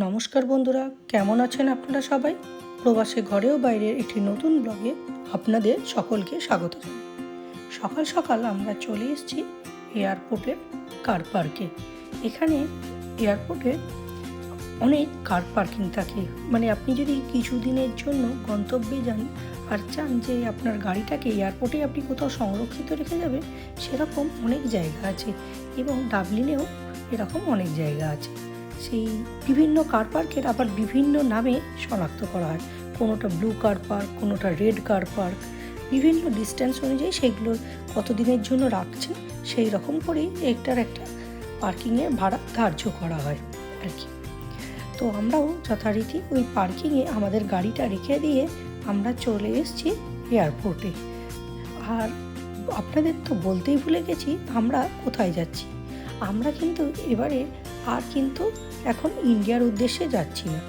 নমস্কার বন্ধুরা, কেমন আছেন আপনারা সবাই? প্রবাসে ঘরেও বাইরের একটি নতুন ব্লগে আপনাদের সকলকে স্বাগত জানাই। সকাল সকাল আমরা চলে এসেছি এয়ারপোর্টের কার পার্কে। এখানে এয়ারপোর্টে অনেক কার পার্কিং থাকে। মানে আপনি যদি কিছু দিনের জন্য গন্তব্যে যান আর চান যে আপনার গাড়িটাকে এয়ারপোর্টে আপনি কোথাও সংরক্ষিত রেখে যাবেন, সেরকম অনেক জায়গা আছে এবং ডাবলিনেও এরকম অনেক জায়গা আছে। সেই বিভিন্ন কার পার্কের আবার বিভিন্ন নামে শনাক্ত করা হয়। কোনোটা ব্লু কার পার্ক কোনোটা রেড কার পার্ক বিভিন্ন ডিস্টেন্স অনুযায়ী সেগুলো কতদিনের জন্য রাখছেন, সেই রকম করেই একটার একটা পার্কিংয়ের ভাড়া ধার্য করা হয় আর কি। তো আমরাও যথারীতি ওই পার্কিংয়ে আমাদের গাড়িটা রেখে দিয়ে আমরা চলে এসেছি এয়ারপোর্টে আর আপনাদের তো বলতেই ভুলে গেছি, আমরা কোথায় যাচ্ছি? আমরা কিন্তু এবারে আর কিন্তু এখন ইন্ডিয়ার উদ্দেশ্যে যাচ্ছি না।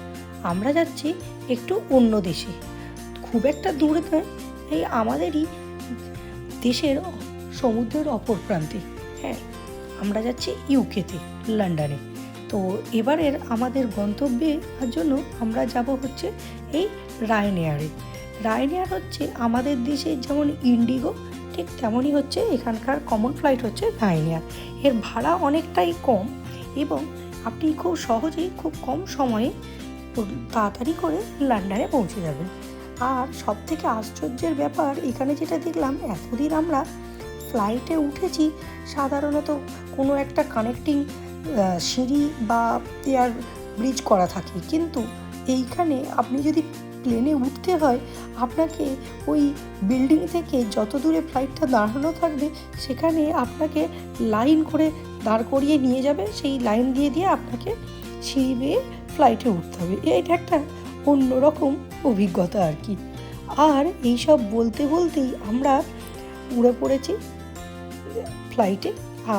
আমরা যাচ্ছি একটু অন্য দেশে। খুব একটা দূরে নয়, এই আমাদেরই দেশের সমুদ্রের অপর প্রান্তে। হ্যাঁ আমরা যাচ্ছি ইউকেতে, লন্ডনে। তো এবারের আমাদের গন্তব্যে জন্য আমরা যাব হচ্ছে এই রায়নেয়ারে রায়নেয়ার হচ্ছে আমাদের দেশে যেমন ইন্ডিগো ঠিক তেমনই হচ্ছে এখানকার কমন ফ্লাইট হচ্ছে রায়নেয়ার এর ভাড়া অনেকটাই কম এবং আপনি খুব সহজেই খুব কম সময়ে তাড়াতাড়ি করে লন্ডনে পৌঁছে যাবেন। আর সব থেকে আশ্চর্যের ব্যাপার, এখানে যেটা দেখলাম, এতদিন আমরা ফ্লাইটে উঠেছি, সাধারণত কোনো একটা কানেক্টিং সিঁড়ি বা এয়ার ব্রিজ করা থাকে। কিন্তু এইখানে আপনি যদি প্লেনে উঠতে হয়, আপনাকে ওই বিল্ডিং থেকে যত দূরে ফ্লাইটটা দাঁড়ানো থাকবে, সেখানে আপনাকে লাইন করে দাঁড় করিয়ে নিয়ে যাবে, সেই লাইন দিয়ে দিয়ে আপনাকে সিঁড়ি বেয়ে ফ্লাইটে উঠতে হবে। এটা একটা অন্যরকম অভিজ্ঞতা আর কি। আর এইসব বলতে, বলতেই আমরা উড়ে পড়েছি ফ্লাইটে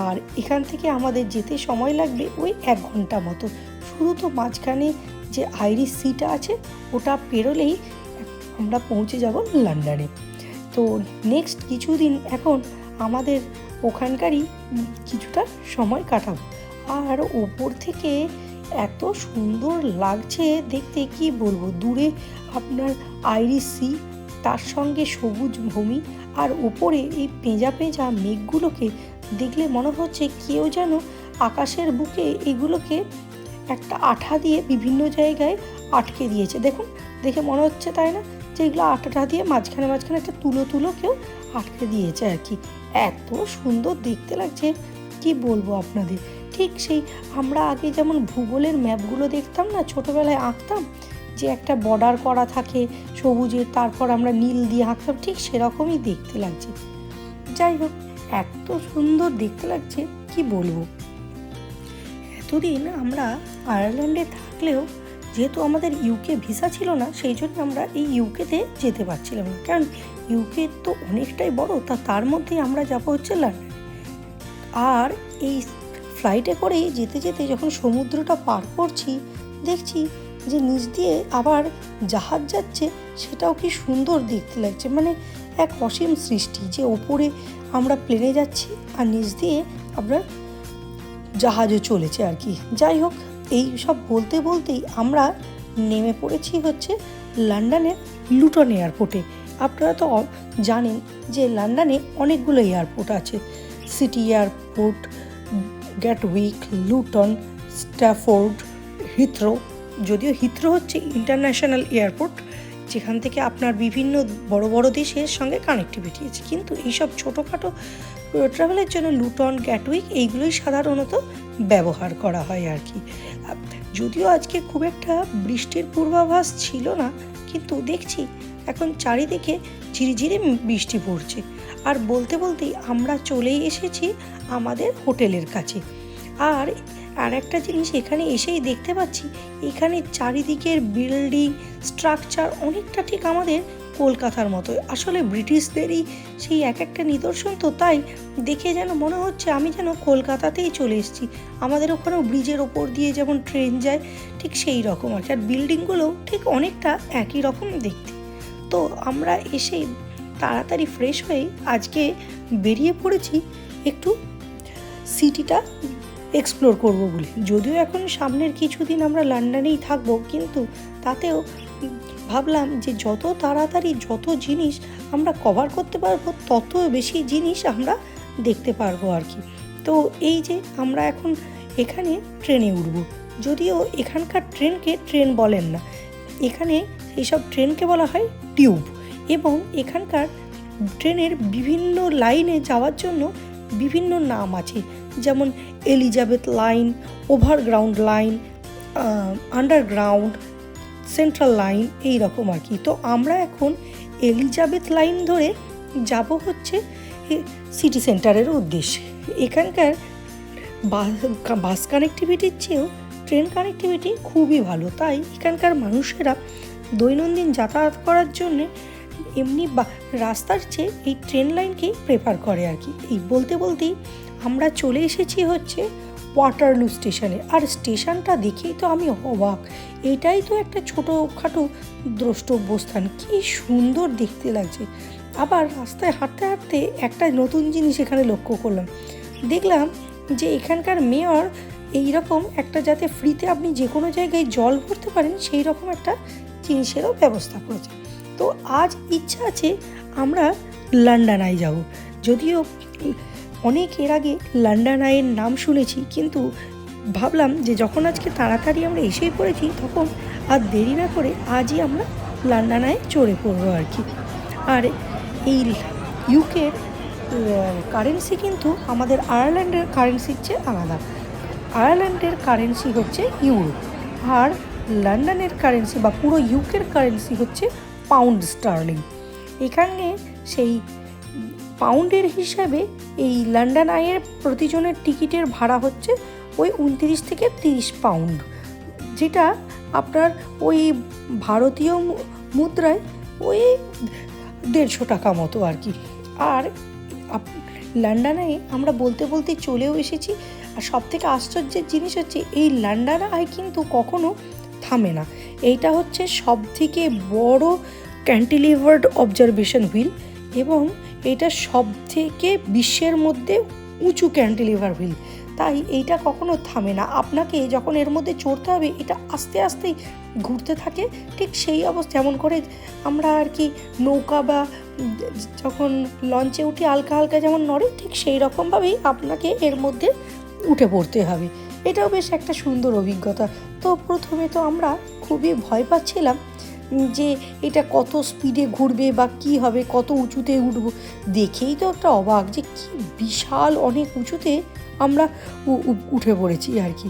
আর এখান থেকে আমাদের যেতে সময় লাগবে ওই এক ঘণ্টা মতো। শুধু তো মাঝখানে যে আইরিশ সিটা আছে, ওটা পেরোলেই আমরা পৌঁছে যাব লন্ডনে। তো নেক্সট কিছুদিন এখন আমাদের ওখানকারই কিছুটা সময় কাটাবো। আর ওপর থেকে এত সুন্দর লাগছে দেখতে, কি বলব? দূরে আপনার আইরিশ সি, তার সঙ্গে সবুজ ভূমি, আর ওপরে এই পেঁজা পেঁজা মেঘগুলোকে দেখলে মনে হচ্ছে কেউ যেন আকাশের বুকে এগুলোকে একটা আঠা দিয়ে বিভিন্ন জায়গায় আটকে দিয়েছে। দেখুন, দেখে মনে হচ্ছে তাই না? যে এগুলো আঠাটা দিয়ে মাঝখানে মাঝখানে একটা তুলো তুলো কেউ আটকে দিয়েছে আর কি। এত সুন্দর দেখতে লাগছে, কি বলব আপনাদের? ঠিক সেই আমরা আগে যেমন ভূগোলের ম্যাপগুলো দেখতাম না, ছোটোবেলায় আঁকতাম, যে একটা বর্ডার করা থাকে সবুজের, তারপর আমরা নীল দিয়ে আঁকতাম, ঠিক সেরকমই দেখতে লাগছে। যাই হোক, এত সুন্দর দেখতে লাগছে, কি বলব? এতদিন আমরা আয়ারল্যান্ডে থাকলেও যেহেতু আমাদের ইউকে ভিসা ছিল না, সেই জন্য আমরা এই ইউকেতে যেতে পারছিলাম না। কারণ ইউকে তো অনেকটাই বড়, তা তার মধ্যেই আমরা যাব হচ্ছে লন্ডন আর এই ফ্লাইটে করেই যেতে যেতে যখন সমুদ্রটা পার করছি, দেখছি যে নিচ দিয়ে আবার জাহাজ যাচ্ছে, সেটাও কি সুন্দর দেখতে লাগছে। মানে এক অসীম সৃষ্টি, যে ওপরে আমরা প্লেনে যাচ্ছি আর নিচ দিয়ে আপনার জাহাজও চলেছে আর কি। যাই হোক, এই সব বলতে বলতেই আমরা নেমে পড়েছি হচ্ছে লন্ডনের লুটন এয়ারপোর্টে। আপনারা তো জানেন যে লন্ডনে অনেকগুলো এয়ারপোর্ট আছে। City Airport, Gatwick, Luton, Stafford, Heathrow, যদিও হিথ্রো হচ্ছে ইন্টারন্যাশনাল এয়ারপোর্ট। যেখান থেকে আপনার বিভিন্ন বড় বড় দেশের সঙ্গে কানেক্টিভিটি আছে। কিন্তু এইসব ছোটোখাটো ট্রাভেলের জন্য লুটন গ্যাটউইক এইগুলোই সাধারণত ব্যবহার করা হয় আর কি যদিও আজকে খুব একটা বৃষ্টির পূর্বাভাস ছিল না, কিন্তু দেখছি এখন চারিদিকে ঝিরিঝিরি বৃষ্টি পড়ছে। আর বলতে বলতেই আমরা চলেই এসেছি আমাদের হোটেলের কাছে। আর আর একটা জিনিস এখানে এসেই দেখতে পাচ্ছি, এখানে চারিদিকের বিল্ডিং, স্ট্রাকচার অনেকটা ঠিক আমাদের কলকাতার মতো আসলে ব্রিটিশদেরই সেই এক একটা নিদর্শন তো তাই, দেখে যেন মনে হচ্ছে আমি যেন কলকাতাতেই চলে এসেছি। আমাদের ওখানেও ব্রিজের ওপর দিয়ে যেমন ট্রেন যায়, ঠিক সেই রকম কি। আর বিল্ডিংগুলোও ঠিক অনেকটা একই রকম দেখতে। তো আমরা এসেই তাড়াতাড়ি ফ্রেশ হয়ে আজকে বেরিয়ে পড়েছি একটু সিটিটা এক্সপ্লোর করব বলে। যদিও এখন সামনের কিছুদিন আমরা লন্ডনেই থাকব, কিন্তু তাতেও ভাবলাম যে যত তাড়াতাড়ি যত জিনিস আমরা কভার করতে পারব, তত বেশি জিনিস আমরা দেখতে পারব আর কি। তো এই যে আমরা এখন এখানে ট্রেনে উঠবো। যদিও এখানকার ট্রেনকে ট্রেন বলেন না, এখানে এইসব ট্রেনকে বলা হয় টিউব এবং এখানকার ট্রেনের বিভিন্ন লাইনে যাওয়ার জন্য বিভিন্ন নাম আছে। যেমন Elizabeth line Overground line Underground Central line এই রকম আর কি। তো আমরা এখন এলিজাবেথ লাইন ধরে যাব হচ্ছে সিটি সেন্টারের উদ্দেশ্যে। এখানকার বাস- কানেক্টিভিটির চেয়েও ট্রেন কানেক্টিভিটি খুবই ভালো। তাই এখানকার মানুষেরা দৈনন্দিন যাতায়াত করার জন্য এমনি বা- রাস্তার চেয়ে এই ট্রেন লাইনকেই প্রেফার করে আর কি। এই বলতে বলতেই আমরা চলে এসেছি হচ্ছে ওয়াটারলু স্টেশনে আর স্টেশনটা দেখেই তো আমি অবাক। এটাই তো একটা ছোটোখাটো দ্রষ্টব্য স্থান কী সুন্দর দেখতে লাগছে। আবার রাস্তায় হাঁটতে হাঁটতে একটা নতুন জিনিস এখানে লক্ষ্য করলাম। দেখলাম যে এখানকার মেয়র এই রকম একটা যাতে ফ্রিতে আপনি যে কোনো জায়গায় জল ভরতে পারেন, সেই রকম একটা জিনিসেরও ব্যবস্থা করেছে। তো আজ ইচ্ছা আছে আমরা লন্ডন আই যাব। যদিও অনেক এর আগে লন্ডন আইয়ের নাম শুনেছি, কিন্তু ভাবলাম যে যখন আজকে তাড়াতাড়ি আমরা এসেই পড়েছি, তখন আর দেরি না করে আজই আমরা লন্ডন আয়ে চড়ে পড়ব আর কি। আর এই ইউকের কারেন্সি কিন্তু আমাদের আয়ারল্যান্ডের কারেন্সির চেয়ে আলাদা। আয়ারল্যান্ডের কারেন্সি হচ্ছে ইউরো আর লন্ডনের কারেন্সি বা পুরো ইউকের কারেন্সি হচ্ছে পাউন্ড স্টার্লিং এখানে সেই পাউন্ডের হিসাবে এই লন্ডন আইয়ের প্রতিজনের টিকিটের ভাড়া হচ্ছে ওই উনত্রিশ থেকে তিরিশ পাউন্ড, যেটা আপনার ওই ভারতীয় মুদ্রায় ওই দেড়শো টাকা মতো আর কি। আর লন্ডনে আমরা বলতে বলতে চলেও এসেছি, আর সব থেকে আশ্চর্যের জিনিস হচ্ছে এই লন্ডন আয় কিন্তু কখনো থামে না। এইটা হচ্ছে সব থেকে বড় ক্যান্টিলিভার্ড অবজারভেশন হুইল এবং এটা সব থেকে বিশ্বের মধ্যে উঁচু ক্যান্টিলিভার হুইল। তাই এইটা কখনো থামে না। আপনাকে যখন এর মধ্যে চড়তে হবে, এটা আস্তে আস্তেই ঘুরতে থাকে। ঠিক সেই অবস্থা, যেমন করে আমরা আর কি নৌকা বা যখন লঞ্চে উঠি, হালকা হালকা যেমন নড়ে, ঠিক সেই রকমভাবেই আপনাকে এর মধ্যে উঠে পড়তে হবে। এটাও বেশ একটা সুন্দর অভিজ্ঞতা। তো প্রথমে তো আমরা খুবই ভয় পাচ্ছিলাম। যে এটা কত স্পিডে ঘুরবে বা কি হবে, কত উঁচুতে উঠবো, দেখেই তো একটা অবাক যে কি বিশাল অনেক উঁচুতে আমরা উঠে পড়েছি আর কি।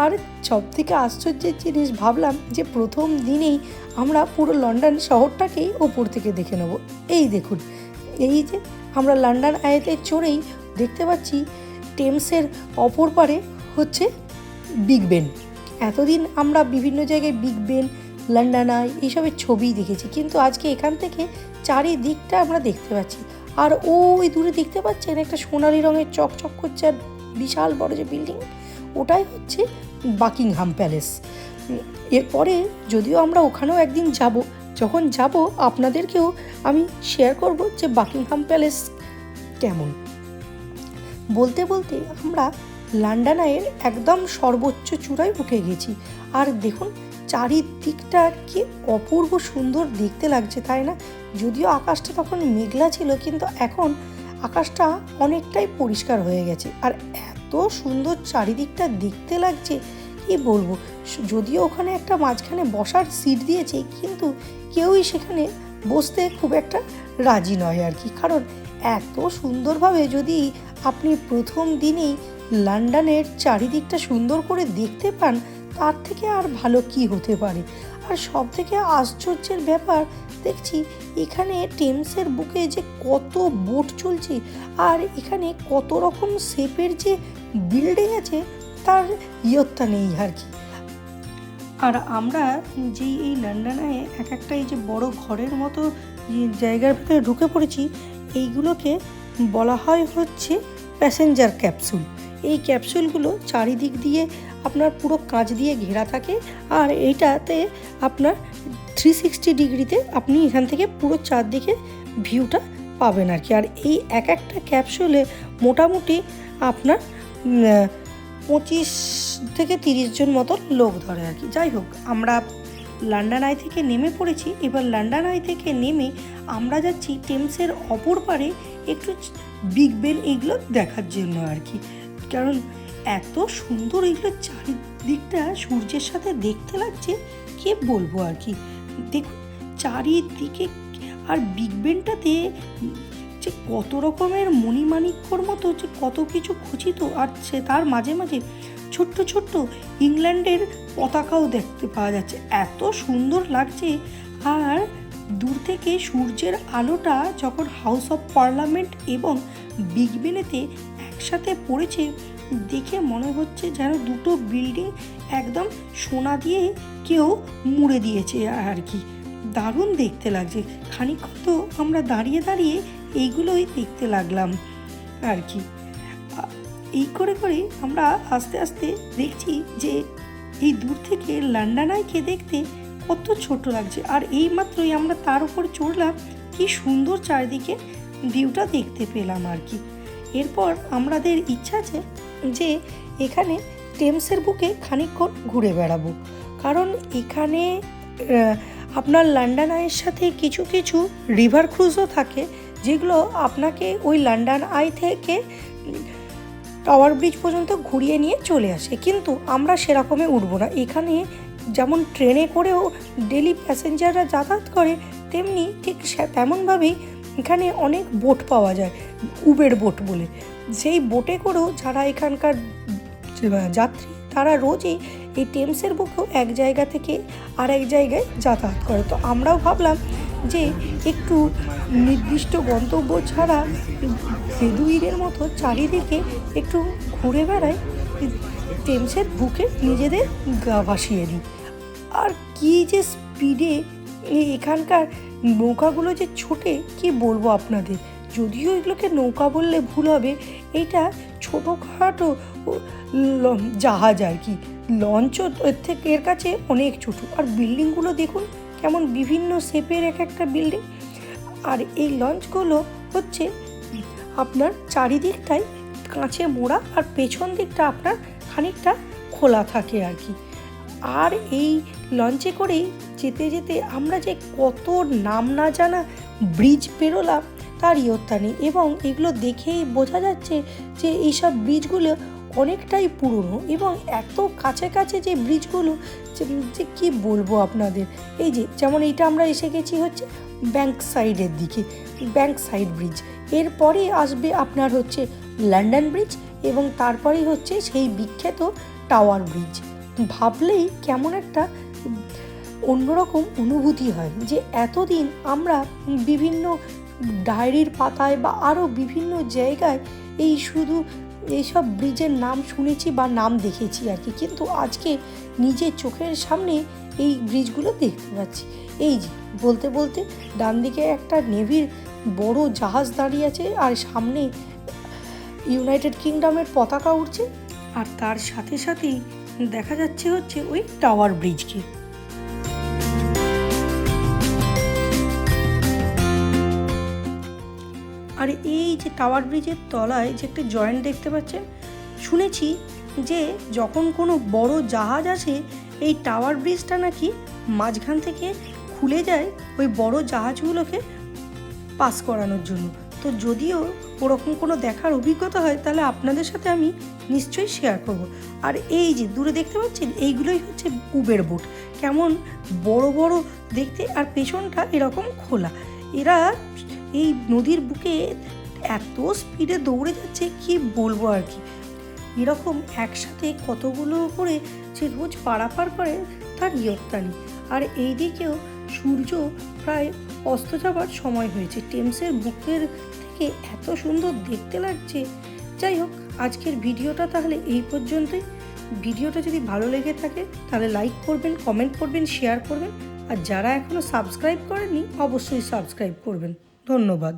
আর সব থেকে আশ্চর্যের জিনিস ভাবলাম যে প্রথম দিনেই আমরা পুরো লন্ডন শহরটাকেই ওপর থেকে দেখে নেব। এই দেখুন, এই যে আমরা লন্ডন আয়াতে চড়েই দেখতে পাচ্ছি টেমসের অপর পারে হচ্ছে বিগ বেন। এতদিন আমরা বিভিন্ন জায়গায় বিগ বেন লন্ডন আই এইসবের ছবি দেখেছি। কিন্তু আজকে এখান থেকে চারিদিকটা আমরা দেখতে পাচ্ছি। আর ওই দূরে দেখতে পাচ্ছেন একটা সোনালি রঙের চকচক করছে আর বিশাল বড় যে বিল্ডিং, ওটাই হচ্ছে বাকিংহাম প্যালেস। এরপরে যদিও আমরা ওখানেও একদিন যাব, যখন যাব আপনাদেরকেও আমি শেয়ার করব যে বাকিংহাম প্যালেস কেমন। বলতে বলতে আমরা লন্ডন আয়ের একদম সর্বোচ্চ চূড়ায় উঠে গেছি। আর দেখুন, চারিদিকটা কি অপূর্ব সুন্দর দেখতে লাগছে, তাই না? যদিও আকাশটা তখন মেঘলা ছিল, কিন্তু এখন আকাশটা অনেকটাই পরিষ্কার হয়ে গেছে। আর এত সুন্দর চারিদিকটা দেখতে লাগছে, কি বলব? যদিও ওখানে একটা মাঝখানে বসার সিট দিয়েছে, কিন্তু কেউই সেখানে বসতে খুব একটা রাজি নয় আর কি। কারণ এত সুন্দরভাবে যদি আপনি প্রথম দিনেই লন্ডনের চারিদিকটা সুন্দর করে দেখতে পান, তার থেকে আর ভালো কি হতে পারে? আর সব থেকে আশ্চর্যের ব্যাপার, দেখছি এখানে টেমসের বুকে যে কত বোট চলছে, আর এখানে কত রকম শেপের যে বিল্ডিং আছে, তার ইয়ত্তা নেই আর কি। আর আমরা যে এই লন্ডনে এক একটা এই যে বড় ঘরের মতো জায়গার ভিতরে ঢুকে পড়েছি, এইগুলোকে বলা হয় হচ্ছে প্যাসেঞ্জার ক্যাপসুল। এই ক্যাপসুলগুলো চারিদিক দিয়ে আপনার পুরো কাঁচ দিয়ে ঘেরা থাকে আর এইটাতে আপনার থ্রি সিক্সটি ডিগ্রিতে আপনি এখান থেকে পুরো চারদিকে ভিউটা পাবেন আর কি। আর এই এক একটা ক্যাপসুলে মোটামুটি আপনার পঁচিশ থেকে তিরিশ জন মতো লোক ধরে আর কি। যাই হোক, আমরা লন্ডন আই থেকে নেমে পড়েছি। এবার লন্ডন আই থেকে নেমে আমরা যাচ্ছি টেমসের অপর পারে একটু বিগ বেন এগুলো দেখার জন্য আর কি। কারণ এত সুন্দর এগুলো চারিদিকটা সূর্যের সাথে দেখতে লাগছে, কে বলব আর কি? দেখুন, চারিদিকে আর বিগ বেনটাতে যে কত রকমের মণিমাণিক্যর মতো যে কত কিছু খচিত আর সে তার মাঝে মাঝে ছোট্ট ছোট্ট ইংল্যান্ডের পতাকাও দেখতে পাওয়া যাচ্ছে। এত সুন্দর লাগছে আর দূর থেকে সূর্যের আলোটা যখন হাউস অফ পার্লামেন্ট এবং বিগ বেনেতে একসাথে পড়েছে, দেখে মনে হচ্ছে যেন দুটো বিল্ডিং একদম সোনা দিয়ে কেউ মুড়ে দিয়েছে আর কি। দারুণ দেখতে লাগছে। খানিকক্ষণ তো আমরা দাঁড়িয়ে দাঁড়িয়ে এইগুলোই দেখতে লাগলাম আর কি। এই করে করে আমরা আস্তে আস্তে দেখছি যে এই দূর থেকে লন্ডন আইকে দেখতে কত ছোট লাগছে। আর এই মাত্রই আমরা তার উপর চড়লাম, কি সুন্দর চারিদিকে ভিউটা দেখতে পেলাম আর কি। এরপর আমাদের ইচ্ছা আছে যে এখানে টেমসের বুকে খানিকক্ষণ ঘুরে বেড়াবো। কারণ এখানে আপনার লন্ডন আইয়ের সাথে কিছু কিছু রিভার ক্রুজও থাকে, যেগুলো আপনাকে ওই লন্ডন আই থেকে টাওয়ার ব্রিজ পর্যন্ত ঘুরিয়ে নিয়ে চলে আসে। কিন্তু আমরা সেরকমই উঠবো না। এখানে যেমন ট্রেনে করেও ডেলি প্যাসেঞ্জাররা যাতায়াত করে, তেমনি ঠিক তেমনভাবেই এখানে অনেক বোট পাওয়া যায়, উবের বোট বলে। সেই বোটে করেও যারা এখানকার যাত্রী, তারা রোজই এই টেমসের বুকেও এক জায়গা থেকে আর এক জায়গায় যাতায়াত করে। তো আমরাও ভাবলাম যে একটু নির্দিষ্ট গন্তব্য ছাড়া বেদুইনের মতো চারিদিকে একটু ঘুরে বেড়াই, টেমসের বুকে নিজেদের গা ভাসিয়ে দিই। আর কি যে স্পিডে এখানকার নৌকাগুলো যে ছোটে, কি বলব আপনাদের? যদিও এগুলোকে নৌকা বললে ভুল হবে, এটা ছোটোখাটো জাহাজ আর কি। লঞ্চও এর থেকে এর কাছে অনেক ছোটো। আর বিল্ডিংগুলো দেখুন, কেমন বিভিন্ন শেপের এক একটা বিল্ডিং। আর এই লঞ্চগুলো হচ্ছে আপনার চারিদিকটাই কাঁচে মোড়া আর পেছন দিকটা আপনার খানিকটা খোলা থাকে আর কি। আর এই লঞ্চে করেই যেতে যেতে আমরা যে কত নাম না জানা ব্রিজ পেরোলাম, তার ইয়ত্তা নেই এবং এগুলো দেখেই বোঝা যাচ্ছে যে এইসব ব্রিজগুলো অনেকটাই পুরনো এবং এত কাছে কাছে যে ব্রিজগুলো যে কী বলব আপনাদের? এই যে, যেমন এইটা আমরা এসে গেছি হচ্ছে ব্যাংক সাইডের দিকে, ব্যাংক সাইড ব্রিজ। এরপরে আসবে আপনার হচ্ছে লন্ডন ব্রিজ এবং তারপরেই হচ্ছে সেই বিখ্যাত টাওয়ার ব্রিজ। ভাবলেই কেমন একটা অন্যরকম অনুভূতি হয় যে এতদিন আমরা বিভিন্ন ডায়েরির পাতায় বা আরও বিভিন্ন জায়গায় এই শুধু এইসব ব্রিজের নাম শুনেছি বা নাম দেখেছি আর কি। কিন্তু আজকে নিজের চোখের সামনে এই ব্রিজগুলো দেখতে পাচ্ছি। এই যে, বলতে বলতে ডান দিকে একটা নেভির বড় জাহাজ দাঁড়িয়ে আছে আর সামনে ইউনাইটেড কিংডমের পতাকা উঠছে আর তার সাথে সাথেই দেখা যাচ্ছে হচ্ছে ওই টাওয়ার ব্রিজকে। আর এই যে টাওয়ার ব্রিজের তলায় যে একটা জয়েন্ট দেখতে পাচ্ছেন, শুনেছি যে যখন কোনো বড় জাহাজ আসে, এই টাওয়ার ব্রিজটা নাকি মাঝখান থেকে খুলে যায় ওই বড় জাহাজগুলোকে পাস করানোর জন্য। তো যদিও ওরকম কোনো দেখার অভিজ্ঞতা হয়, তাহলে আপনাদের সাথে আমি নিশ্চয়ই শেয়ার করব। আর এই যে দূরে দেখতে পাচ্ছেন, এইগুলোই হচ্ছে উবের বোট কেমন বড় বড় দেখতে আর পেছনটা এরকম খোলা। এরা এই নদীর বুকে এত স্পিডে দৌড়ে যাচ্ছে, কি বলব আর কি? এরকম একসাথে কতগুলো করে যে রোজ পারাপার করে, তার ইয়ত্তা নেই। আর এই দিকেও সূর্য প্রায় অস্ত যাবার সময় হয়েছে। টেমসের বুকের থেকে এত সুন্দর দেখতে লাগছে। যাই হোক, আজকের ভিডিওটা তাহলে এই পর্যন্তই। ভিডিওটা যদি ভালো লেগে থাকে, তাহলে লাইক করবেন কমেন্ট করবেন শেয়ার করবেন। আর যারা এখনও সাবস্ক্রাইব করেননি, অবশ্যই সাবস্ক্রাইব করবেন। ধন্যবাদ।